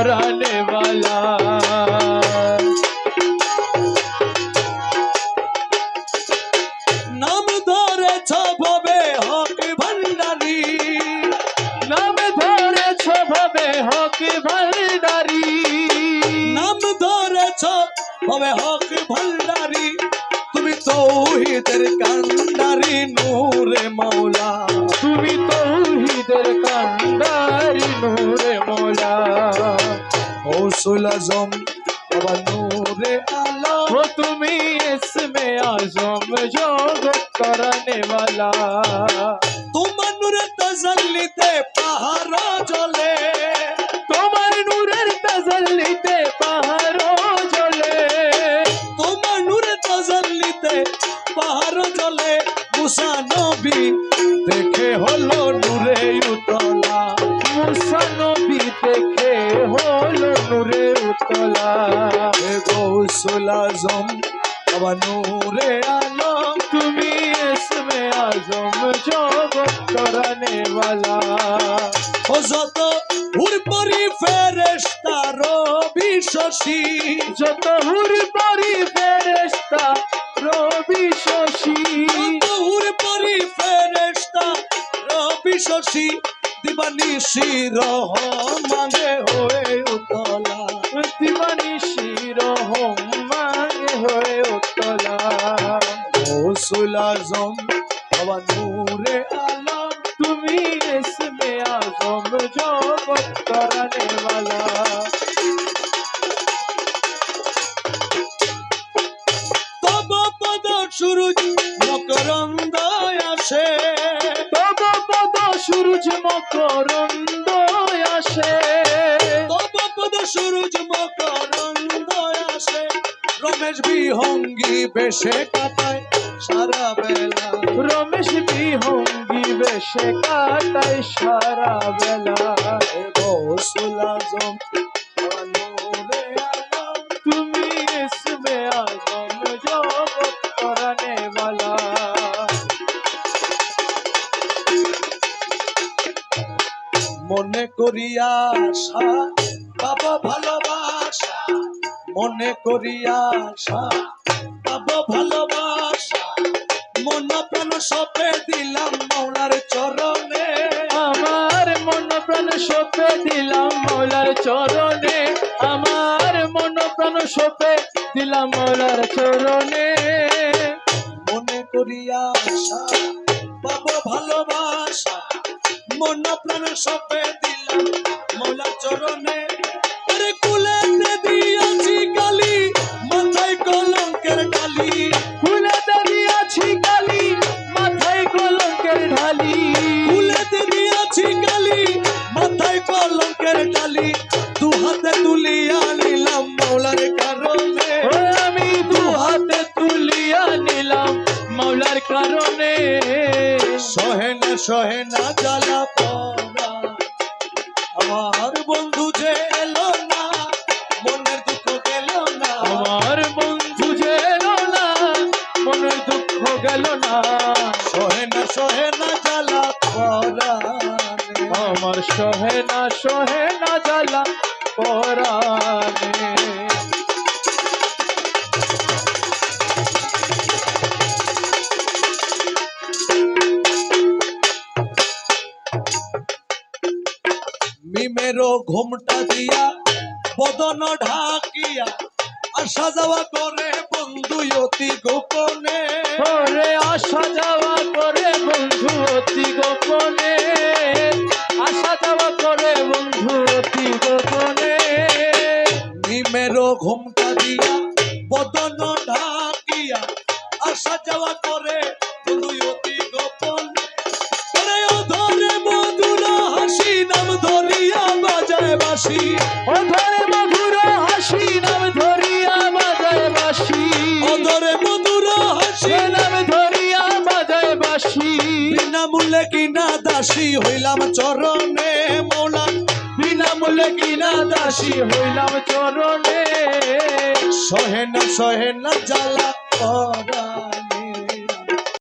कराने वाला নাম ধরেছ ভবে হক ভান্ডারি নাম ধরেছ ভাবে হক ভান্ডারি নাম ধরেছ ভবে হক ভান্ডারি তুমি তৌহিদের কান্ডারি নূরে মৌলা তুমি তৌহিদের কান্ডারি নূরে মোলা রসুল আজম বাবা নূরে আলম তুমি ইসমে আজম জগত করনে वाला তোমার নূরে তাজাল্লিতে পাহারা জ্বলে। আজম বাবা নূরে আলম তুমি এসমে আজম জগৎ করানে বালা ও যত হুরপরি ফেরেশতা রবি শশী। যত হুরপরি ফেরেশতা রবি শশী। যত হুরপরি ফেরেশতা রবি শশী। দিবানিশি রহ মাঝে হয়ে উতলা। দিবানিশি রব্বুল আজম আমার নূরে আলম তুমি ইসমে আজম জগত করানে তব পদ সূরজ মকরন্দ আসে। তব পদ আসে। তব পদ আসে। রমেশ বিহঙ্গি বেশে কাটায় সারা বেলা রমেশ বিহঙ্গি বেশে কাটাই সারা বেলা রসুল আজম তুমি ইসমে আজম জগত করানে বালা। মনে করিয়া আশা বাবা ভালোবাসা। মনে করিয়া আশা বাবা ভালো চরণে, আমার মন প্রাণ সপে দিলাম মৌলার চরণে। মনে করিয়া আশা, পাবো ভালোবাসা, মন প্রাণ সপে কারণে সহে না সহে না জ্বালা পড়া। আমার বন্ধু যে এলো না, মনের দুঃখ গেল না। আমার বন্ধু যে এলো না, মনের দুঃখ গেল না। সহে না সহে না জ্বালা পড়া। আমার সহে না সহে না জ্বালা পরাণে মিমেরও ঘুমটা দিয়া বদন ঢাকিয়া আসা যাওয়া করে বন্ধু অতি গোপনে। ওরে আসা যাওয়া করে বন্ধু অতি গোপনে আসা যাওয়া করে বন্ধু অতি গোপনে। মিমেরও ঘুমটা দিয়া বদন ঢাকিয়া আসা যাওয়া বাসি ও ধরে মধুর হাসি নাম ধরিয়া বাজায় বাসি। অধরে মধুর হাসি নাম ধরিয়া বাজায় বাসি। বিনামূল্যে কিনা দাসী হইলাম চরণে মৌলা। বিনামূল্যে কিনা দাসী হইলাম চরণে। সহে না সহে না জ্বালা করা।